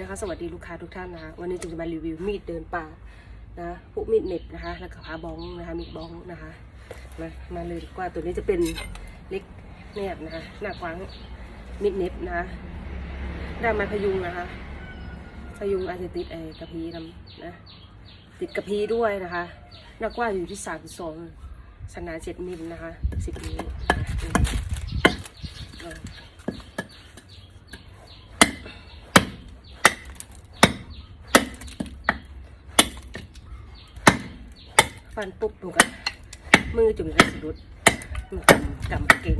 นะคะ สวัสดีลูกค้าทุกท่านนะคะ วันนี้จุ๋มจะมารีวิวมีดเดินป่านะพวกมีดเน็บนะคะ แล้วก็พาบ้องนะคะ มีดบ้องนะคะ มามาเลยดีกว่า ตัวนี้จะเป็นเล็กแนบนะคะ หน้ากว้างมีดเน็บนะคะด้ามไม้พยุงนะคะ พยุงอาจจะติดไอ้กระพีนำนะ ติดกระพีด้วยนะคะ หน้ากว้างอยู่ที่สามสองขนาดเจ็ดมิลนะคะสิบนิ้วนะคะเออ ฟันปุ๊บหนูก็มือจุ่มกระสุดหนูกำกำเก่ง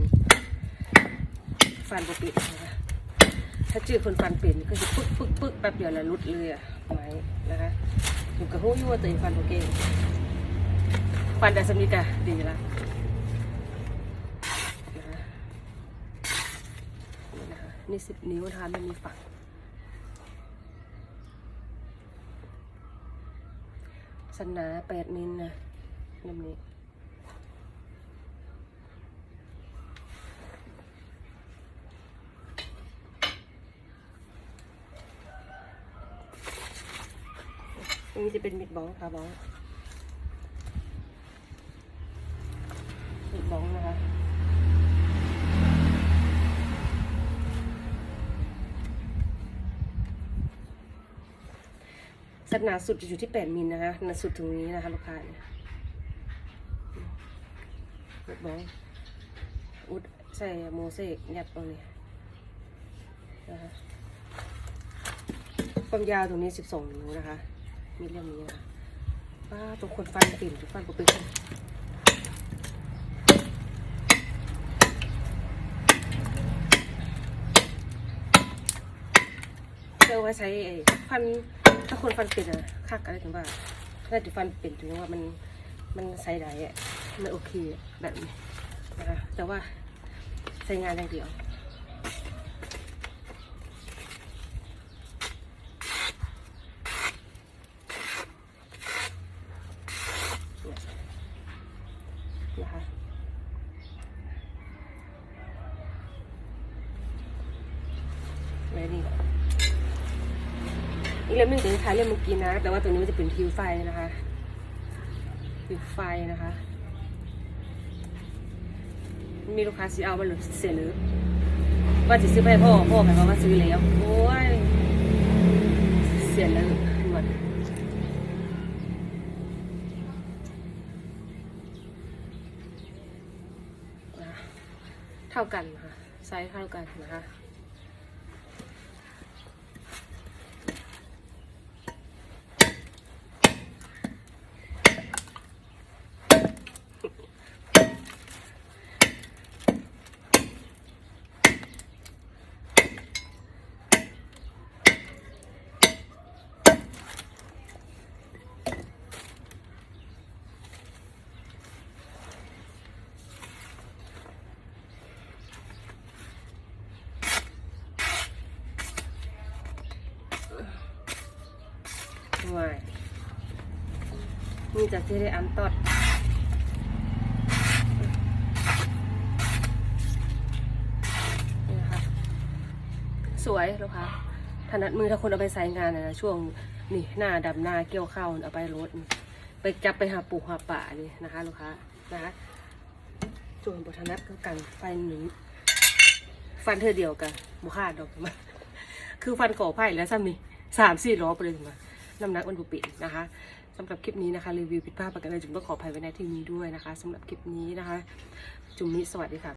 ฟันปกปิดนะคะถ้าเจอคนฟันเป็นก็จะปึ๊กปึ๊กปึ๊กแป๊บเดียวแล้วรุดเลยอะไหมนะคะหนูก็หู้ยั่วตัวเองฟันโอเก่งฟันแต่สมิกะดีละนี่สิบนิ้วนะคะไม่มีฝักสนาแปดมิลนะ ลำนี้อันนี้จะเป็นมิดบองค่ะบองมิดบองนะคะสัดหนาสุดจะอยู่ที่ 8มิลนะคะหนาสุดถึงนี้นะคะลูกค้า อุดบองอุดใส่โมเสกยัดตรงนี้นะคะความยาวตรงนี้ 12 นิ้วนะคะ มีเรื่องนี้นะคะป้าตรงคนฟันปิ่นหรือฟันปกปิดเจอไว้ใช้ไอ้ฟันถ้าคนฟันเป็นอะคักอะไรถึงว่าถ้าจะฟันเป็นถึงว่ามัน มันใส่ได้อะมันโอเคแบบนี้นะคะแต่ว่าใช้งานอย่างเดียวเนี่ยนะคะแล้วนี่อีกเล่มหนึงจะคล้ายเล่มเมื่อกี้นะ แต่ว่าตัวนี้มันจะเป็นทิวไฟนะคะ ทิวไฟนะคะ มีลูกค้าซื้อเอามาหรือเสียหรือว่าจะซื้อไปให้พ่อพ่อหมายความว่าซื้อแล้วโอ้ยเสียเลยหมดเท่ากันนะคะไซส์เท่ากันนะคะ ไม่นี่จากที่ได้อันตอดนี่นะคะสวยลูกค้าถนัดมือถ้าคนเอาไปใส่งานนะนะช่วงนี่หน้าดำหน้าเกี่ยวข้าวเอาไปรถไปจับไปหาปลูกหาป่านี่นะคะ ลูกค้านะคะส่วนบทนัดก็กันไฟหนึ่งฟันเธอเดียวกันบุคาดดอกมาคือฟันก่อไผ่แล้วซ้ำนี่สามสี่ล้อไปเลยถึงมา น้ำหนักมันบุปิดนะคะสำหรับคลิปนี้นะคะรีวิวผิดพลาดประกันใดจุ๋มก็ขออภัยไว้ในที่นี้ด้วยนะคะสำหรับคลิปนี้นะคะ จุ๋มนี้สวัสดีค่ะ